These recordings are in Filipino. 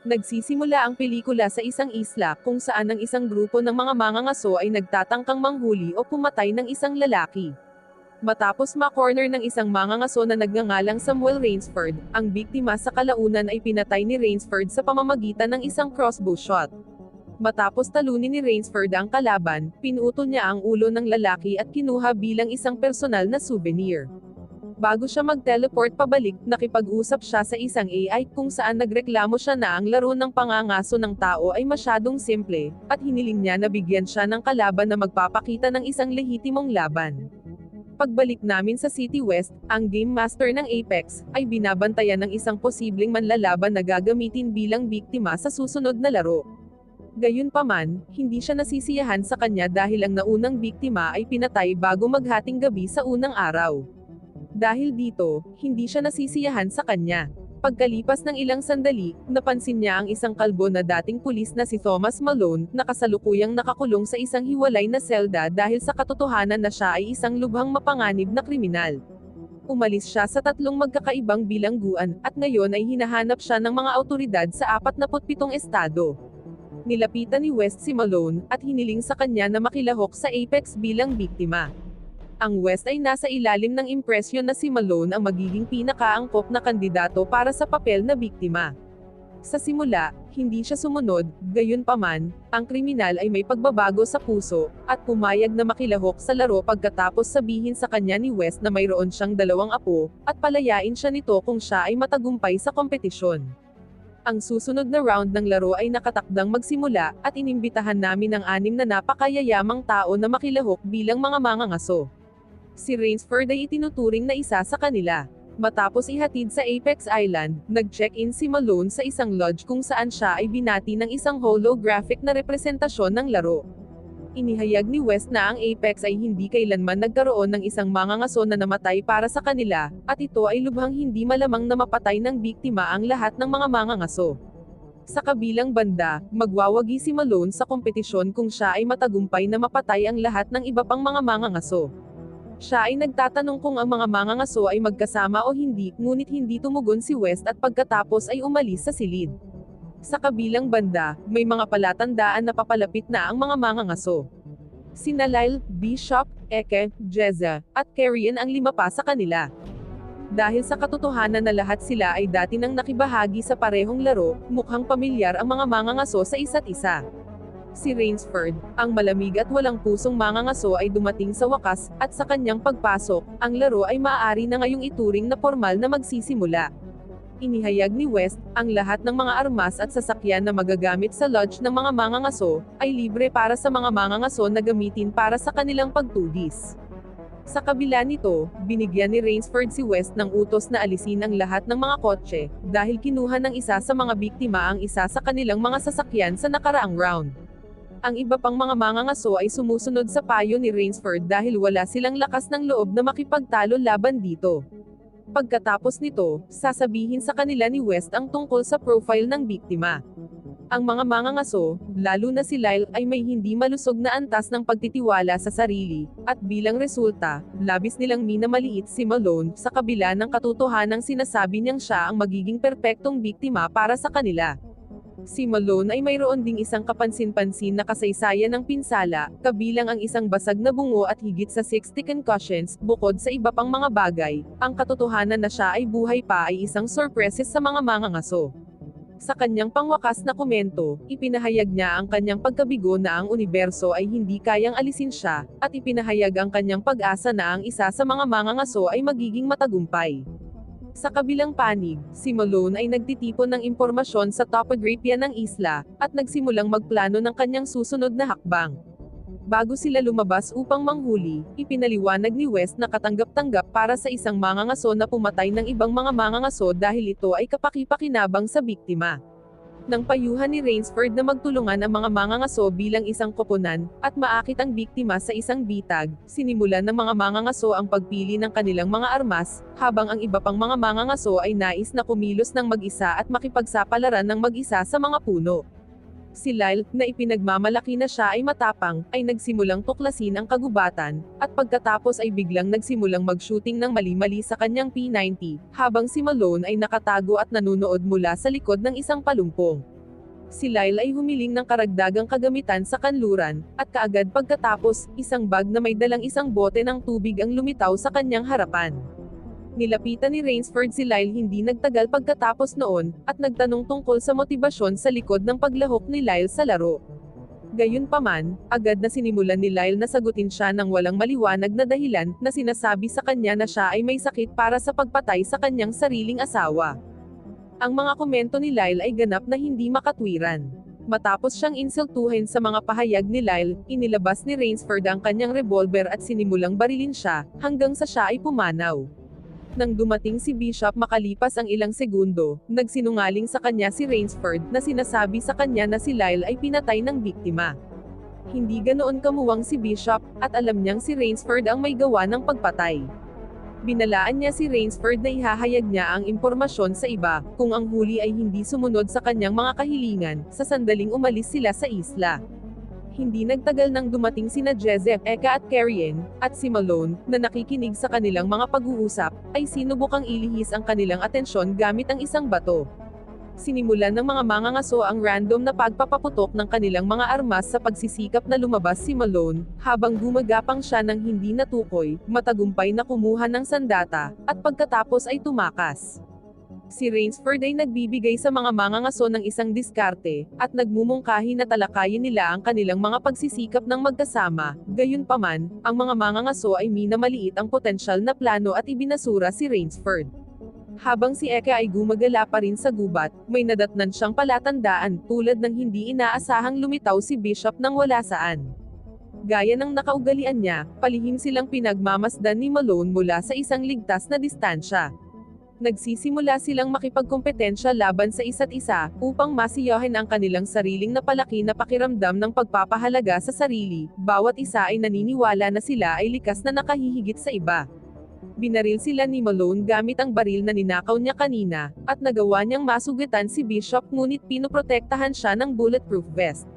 Nagsisimula ang pelikula sa isang isla kung saan ang isang grupo ng mga mangangaso ay nagtatangkang manghuli o pumatay ng isang lalaki. Matapos ma-corner ng isang mangangaso na nagngangalang Samuel Rainsford, ang biktima sa kalaunan ay pinatay ni Rainsford sa pamamagitan ng isang crossbow shot. Matapos talunin ni Rainsford ang kalaban, pinutol niya ang ulo ng lalaki at kinuha bilang isang personal na souvenir. Bago siya mag-teleport pabalik, nakipag-usap siya sa isang AI kung saan nagreklamo siya na ang laro ng pangangaso ng tao ay masyadong simple, at hiniling niya na bigyan siya ng kalaban na magpapakita ng isang lehitimong laban. Pagbalik namin sa City West, ang Game Master ng Apex, ay binabantayan ng isang posibleng manlalaban na gagamitin bilang biktima sa susunod na laro. Gayunpaman, hindi siya nasisiyahan sa kanya dahil ang naunang biktima ay pinatay bago maghating gabi sa unang araw. Dahil dito, hindi siya nasisiyahan sa kanya. Pagkalipas ng ilang sandali, napansin niya ang isang kalbo na dating pulis na si Thomas Malone, na kasalukuyang nakakulong sa isang hiwalay na selda dahil sa katotohanan na siya ay isang lubhang mapanganib na kriminal. Umalis siya sa tatlong magkakaibang bilangguan, at ngayon ay hinahanap siya ng mga autoridad sa 47 estado. Nilapitan ni West si Malone, at hiniling sa kanya na makilahok sa Apex bilang biktima. Ang West ay nasa ilalim ng impresyon na si Malone ang magiging pinakaangkop na kandidato para sa papel na biktima. Sa simula, hindi siya sumunod, gayunpaman, ang kriminal ay may pagbabago sa puso, at pumayag na makilahok sa laro pagkatapos sabihin sa kanya ni West na mayroon siyang dalawang apo, at palayain siya nito kung siya ay matagumpay sa kompetisyon. Ang susunod na round ng laro ay nakatakdang magsimula, at inimbitahan namin ang anim na napakayayamang tao na makilahok bilang mga mangangaso. Si Rainsford ay itinuturing na isa sa kanila. Matapos ihatid sa Apex Island, nag-check-in si Malone sa isang lodge kung saan siya ay binati ng isang holographic na representasyon ng laro. Inihayag ni West na ang Apex ay hindi kailanman nagkaroon ng isang mangangaso na namatay para sa kanila, at ito ay lubhang hindi malamang na mapatay ng biktima ang lahat ng mga mangangaso. Sa kabilang banda, magwawagi si Malone sa kompetisyon kung siya ay matagumpay na mapatay ang lahat ng iba pang mga mangangaso. Siya ay nagtatanong kung ang mga mangangaso ay magkasama o hindi, ngunit hindi tumugon si West at pagkatapos ay umalis sa silid. Sa kabilang banda, may mga palatandaan na papalapit na ang mga mangangaso. Sina Lyle, Bishop, Eke, Jeza, at Carrion ang lima pa sa kanila. Dahil sa katotohanan na lahat sila ay dati nang nakibahagi sa parehong laro, mukhang pamilyar ang mga mangangaso sa isa't isa. Si Rainsford, ang malamig at walang pusong mangangaso ay dumating sa wakas, at sa kanyang pagpasok, ang laro ay maaari na ngayong ituring na formal na magsisimula. Inihayag ni West, ang lahat ng mga armas at sasakyan na magagamit sa lodge ng mga mangangaso, ay libre para sa mga mangangaso na gamitin para sa kanilang pagtugis. Sa kabila nito, binigyan ni Rainsford si West ng utos na alisin ang lahat ng mga kotse, dahil kinuha ng isa sa mga biktima ang isa sa kanilang mga sasakyan sa nakaraang round. Ang iba pang mga mangangaso ay sumusunod sa payo ni Rainsford dahil wala silang lakas ng loob na makipagtalo laban dito. Pagkatapos nito, sasabihin sa kanila ni West ang tungkol sa profile ng biktima. Ang mga mangangaso, lalo na si Lyle, ay may hindi malusog na antas ng pagtitiwala sa sarili, at bilang resulta, labis nilang minamaliit si Malone, sa kabila ng katotohanang sinasabi niyang siya ang magiging perpektong biktima para sa kanila. Si Malone ay mayroon ding isang kapansin-pansin na kasaysayan ng pinsala, kabilang ang isang basag na bungo at higit sa 60 concussions, bukod sa iba pang mga bagay, ang katotohanan na siya ay buhay pa ay isang surprises sa mga mangangaso. Sa kanyang pangwakas na komento, ipinahayag niya ang kanyang pagkabigo na ang universo ay hindi kayang alisin siya, at ipinahayag ang kanyang pag-asa na ang isa sa mga mangangaso ay magiging matagumpay. Sa kabilang panig, si Malone ay nagtitipon ng impormasyon sa topography ng isla, at nagsimulang magplano ng kanyang susunod na hakbang. Bago sila lumabas upang manghuli, ipinaliwanag ni West na katanggap-tanggap para sa isang mangangaso na pumatay ng ibang mga mangangaso dahil ito ay kapakipakinabang sa biktima. Nang payuhan ni Rainsford na magtulungan ang mga mangangaso bilang isang koponan, at maakit ang biktima sa isang bitag, sinimulan ng mga mangangaso ang pagpili ng kanilang mga armas, habang ang iba pang mga mangangaso ay nais na kumilos ng mag-isa at makipagsapalaran ng mag-isa sa mga puno. Si Lyle, na ipinagmamalaki na siya ay matapang, ay nagsimulang tuklasin ang kagubatan, at pagkatapos ay biglang nagsimulang mag-shooting ng mali-mali sa kanyang P90, habang si Malone ay nakatago at nanunood mula sa likod ng isang palumpong. Si Lyle ay humiling ng karagdagang kagamitan sa kanluran, at kaagad pagkatapos, isang bag na may dalang isang bote ng tubig ang lumitaw sa kanyang harapan. Nilapitan ni Rainsford si Lyle hindi nagtagal pagkatapos noon, at nagtanong tungkol sa motibasyon sa likod ng paglahok ni Lyle sa laro. Gayunpaman, agad na sinimulan ni Lyle na sagutin siya ng walang maliwanag na dahilan, na sinasabi sa kanya na siya ay may sakit para sa pagpatay sa kanyang sariling asawa. Ang mga komento ni Lyle ay ganap na hindi makatwiran. Matapos siyang insultuhin sa mga pahayag ni Lyle, inilabas ni Rainsford ang kanyang revolver at sinimulang barilin siya, hanggang sa siya ay pumanaw. Nang dumating si Bishop makalipas ang ilang segundo, nagsinungaling sa kanya si Rainsford na sinasabi sa kanya na si Lyle ay pinatay ng biktima. Hindi ganoon kamuwang si Bishop, at alam niyang si Rainsford ang may gawa ng pagpatay. Binalaan niya si Rainsford na ihahayag niya ang impormasyon sa iba, kung ang huli ay hindi sumunod sa kanyang mga kahilingan, sa sandaling umalis sila sa isla. Hindi nagtagal nang dumating sina Jezef, Eka at Carrion, at si Malone, na nakikinig sa kanilang mga pag-uusap, ay sinubukang ilihis ang kanilang atensyon gamit ang isang bato. Sinimulan ng mga mangangaso ang random na pagpapaputok ng kanilang mga armas sa pagsisikap na lumabas si Malone, habang gumagapang siya ng hindi natukoy, matagumpay na kumuha ng sandata, at pagkatapos ay tumakas. Si Rainsford ay nagbibigay sa mga mangangaso ng isang diskarte, at nagmumungkahi na talakayin nila ang kanilang mga pagsisikap ng magkasama, gayunpaman, ang mga mangangaso ay minamaliit ang potensyal na plano at ibinasura si Rainsford. Habang si Eka ay gumagala pa rin sa gubat, may nadatnan siyang palatandaan, tulad ng hindi inaasahang lumitaw si Bishop nang wala saan. Gaya ng nakaugalian niya, palihim silang pinagmamasdan ni Malone mula sa isang ligtas na distansya nagsisimula silang makipagkompetensya laban sa isa't isa, upang masiyahin ang kanilang sariling napalaki na pakiramdam ng pagpapahalaga sa sarili, bawat isa ay naniniwala na sila ay likas na nakahihigit sa iba. Binaril sila ni Malone gamit ang baril na ninakaw niya kanina, at nagawa niyang masugitan si Bishop ngunit pinoprotektahan siya ng bulletproof vest.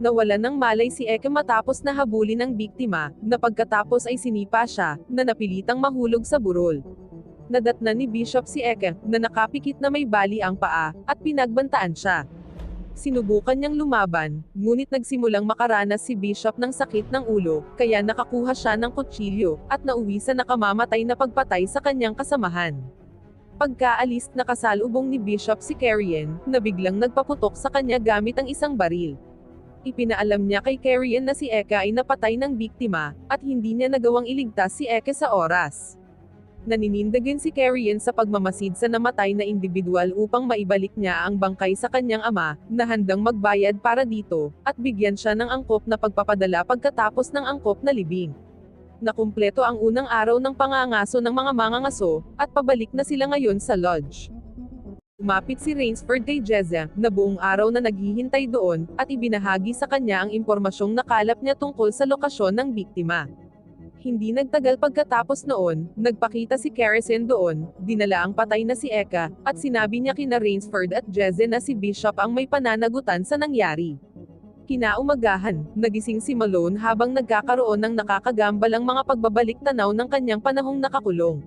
Nawalan ng malay si Eke matapos na habulin ng biktima, na pagkatapos ay sinipa siya, na napilitang mahulog sa burol nadatnan ni Bishop si Eke, na nakapikit na may bali ang paa, at pinagbantaan siya. Sinubukan niyang lumaban, ngunit nagsimulang makaranas si Bishop ng sakit ng ulo, kaya nakakuha siya ng kutsilyo, at nauwi sa nakamamatay na pagpatay sa kanyang kasamahan. Pagkaalis, nakasalubong ni Bishop si Carrion, na biglang nagpaputok sa kanya gamit ang isang baril. Ipinaalam niya kay Carrion na si Eka ay napatay ng biktima, at hindi niya nagawang iligtas si Eke sa oras. Naninindigin si Carrion sa pagmamasid sa namatay na individual upang maibalik niya ang bangkay sa kanyang ama, na handang magbayad para dito, at bigyan siya ng angkop na pagpapadala pagkatapos ng angkop na libing. Nakumpleto ang unang araw ng pangangaso ng mga mangangaso, at pabalik na sila ngayon sa lodge. Umapit si Rainsford kay Jezza, na buong araw na naghihintay doon, at ibinahagi sa kanya ang impormasyong nakalap niya tungkol sa lokasyon ng biktima. Hindi nagtagal pagkatapos noon, nagpakita si Carrison doon, dinala ang patay na si Eka, at sinabi niya kina Rainsford at Jeze na si Bishop ang may pananagutan sa nangyari. Kinaumagahan, nagising si Malone habang nagkakaroon ng nakakagambalang mga pagbabalik tanaw ng kanyang panahong nakakulong.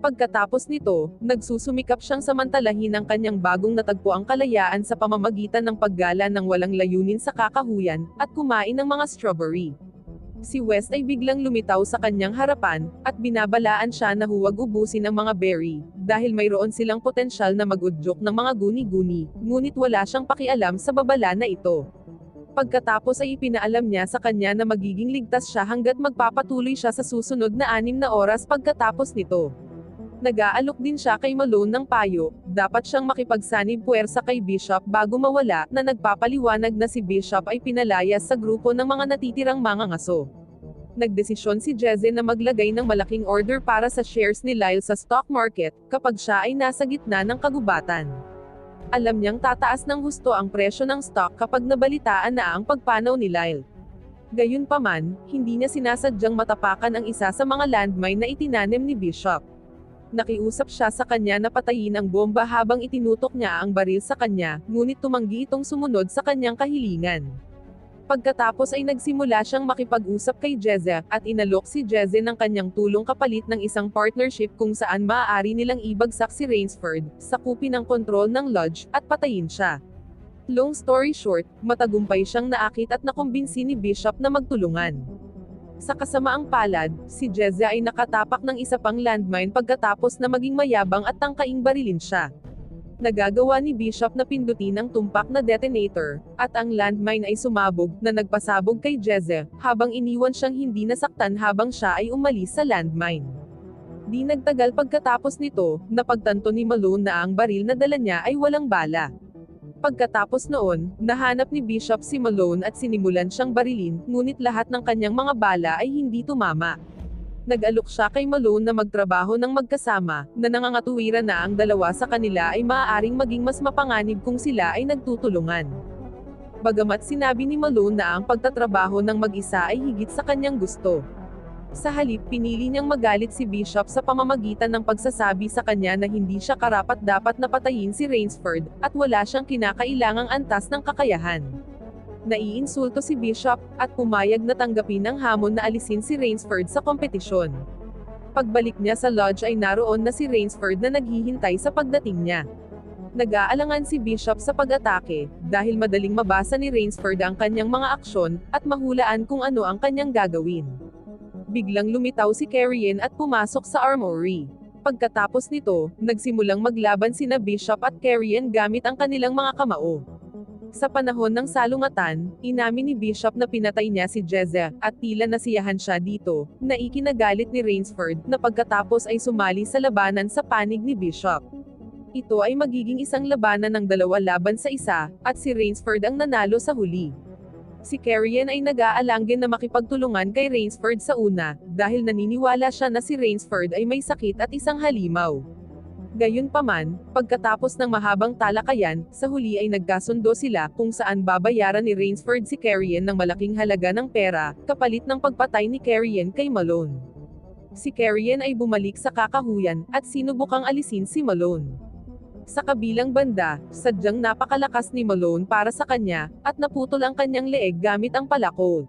Pagkatapos nito, nagsusumikap siyang samantalahin ang kanyang bagong natagpo ang kalayaan sa pamamagitan ng paggala ng walang layunin sa kakahuyan, at kumain ng mga strawberry. Si West ay biglang lumitaw sa kanyang harapan, at binabalaan siya na huwag ubusin ang mga berry, dahil mayroon silang potensyal na magudyok ng mga guni-guni, ngunit wala siyang pakialam sa babala na ito. Pagkatapos ay ipinaalam niya sa kanya na magiging ligtas siya hanggat magpapatuloy siya sa susunod na anim na oras pagkatapos nito. Nag-aalok din siya kay Malone ng payo, dapat siyang makipagsanib puwersa kay Bishop bago mawala, na nagpapaliwanag na si Bishop ay pinalayas sa grupo ng mga natitirang mangangaso. Nagdesisyon si Jeze na maglagay ng malaking order para sa shares ni Lyle sa stock market, kapag siya ay nasa gitna ng kagubatan. Alam niyang tataas ng husto ang presyo ng stock kapag nabalitaan na ang pagpanaw ni Lyle. Gayunpaman, hindi niya sinasadyang matapakan ang isa sa mga landmine na itinanim ni Bishop. Nakiusap siya sa kanya na patayin ang bomba habang itinutok niya ang baril sa kanya, ngunit tumanggi itong sumunod sa kanyang kahilingan. Pagkatapos ay nagsimula siyang makipag-usap kay Jeze, at inalok si Jeze ng kanyang tulong kapalit ng isang partnership kung saan maaari nilang ibagsak si Rainsford, sakupin ang kontrol ng lodge, at patayin siya. Long story short, matagumpay siyang naakit at nakumbinsi ni Bishop na magtulungan. Sa kasamaang palad, si Jeze ay nakatapak ng isa pang landmine pagkatapos na maging mayabang at tangkaing barilin siya. Nagagawa ni Bishop na pindutin ang tumpak na detonator, at ang landmine ay sumabog, na nagpasabog kay Jeze, habang iniwan siyang hindi nasaktan habang siya ay umalis sa landmine. Di nagtagal pagkatapos nito, napagtanto ni Malone na ang baril na dala niya ay walang bala. Pagkatapos noon, nahanap ni Bishop si Malone at sinimulan siyang barilin, ngunit lahat ng kanyang mga bala ay hindi tumama. Nag-alok siya kay Malone na magtrabaho ng magkasama, na nangangatuwiran na ang dalawa sa kanila ay maaaring maging mas mapanganib kung sila ay nagtutulungan. Bagamat sinabi ni Malone na ang pagtatrabaho ng mag-isa ay higit sa kanyang gusto. Sa halip pinili niyang magalit si Bishop sa pamamagitan ng pagsasabi sa kanya na hindi siya karapat dapat na patayin si Rainsford, at wala siyang kinakailangang antas ng kakayahan. Naiinsulto si Bishop, at pumayag na tanggapin ang hamon na alisin si Rainsford sa kompetisyon. Pagbalik niya sa lodge ay naroon na si Rainsford na naghihintay sa pagdating niya. Nag-aalangan si Bishop sa pag-atake, dahil madaling mabasa ni Rainsford ang kanyang mga aksyon, at mahulaan kung ano ang kanyang gagawin. Biglang lumitaw si Carrion at pumasok sa armory. Pagkatapos nito, nagsimulang maglaban sina Bishop at Carrion gamit ang kanilang mga kamao. Sa panahon ng salungatan, inamin ni Bishop na pinatay niya si Jeze, at tila nasiyahan siya dito, na ikinagalit ni Rainsford, na pagkatapos ay sumali sa labanan sa panig ni Bishop. Ito ay magiging isang labanan ng dalawa laban sa isa, at si Rainsford ang nanalo sa huli. Si Carrion ay nag-aalangin na makipagtulungan kay Rainsford sa una, dahil naniniwala siya na si Rainsford ay may sakit at isang halimaw. Gayunpaman, pagkatapos ng mahabang talakayan, sa huli ay nagkasundo sila kung saan babayaran ni Rainsford si Carrion ng malaking halaga ng pera, kapalit ng pagpatay ni Carrion kay Malone. Si Carrion ay bumalik sa kakahuyan, at sinubukang alisin si Malone. Sa kabilang banda, sadyang napakalakas ni Malone para sa kanya, at naputol ang kanyang leeg gamit ang palako.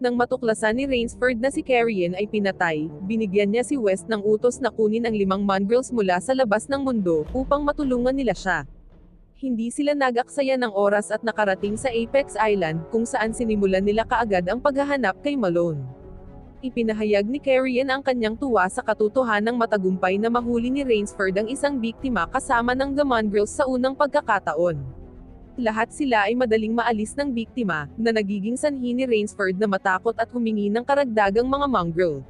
Nang matuklasan ni Rainsford na si Carrion ay pinatay, binigyan niya si West ng utos na kunin ang limang mongrels mula sa labas ng mundo, upang matulungan nila siya. Hindi sila nagaksaya ng oras at nakarating sa Apex Island, kung saan sinimulan nila kaagad ang paghahanap kay Malone. Ipinahayag ni Carrion ang kanyang tuwa sa katotohanang matagumpay na mahuli ni Rainsford ang isang biktima kasama ng The Mongrels sa unang pagkakataon. Lahat sila ay madaling maalis ng biktima, na nagiging sanhi ni Rainsford na matakot at humingi ng karagdagang mga mongrel.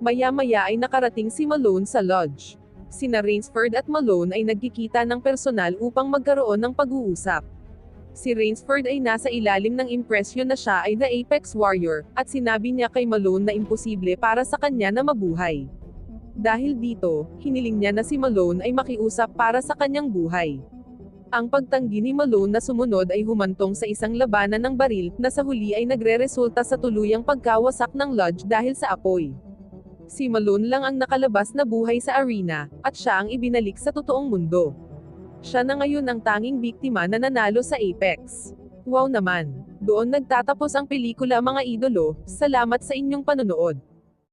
Maya-maya ay nakarating si Malone sa lodge. Sina Rainsford at Malone ay nagkikita ng personal upang magkaroon ng pag-uusap. Si Rainsford ay nasa ilalim ng impresyon na siya ay the Apex Warrior, at sinabi niya kay Malone na imposible para sa kanya na mabuhay. Dahil dito, hiniling niya na si Malone ay makiusap para sa kanyang buhay. Ang pagtanggi ni Malone na sumunod ay humantong sa isang labanan ng baril, na sa huli ay nagre-resulta sa tuluyang pagkawasak ng lodge dahil sa apoy. Si Malone lang ang nakalabas na buhay sa arena, at siya ang ibinalik sa totoong mundo. Siya na ngayon ang tanging biktima na nanalo sa Apex. Wow naman! Doon nagtatapos ang pelikula mga idolo, salamat sa inyong panonood.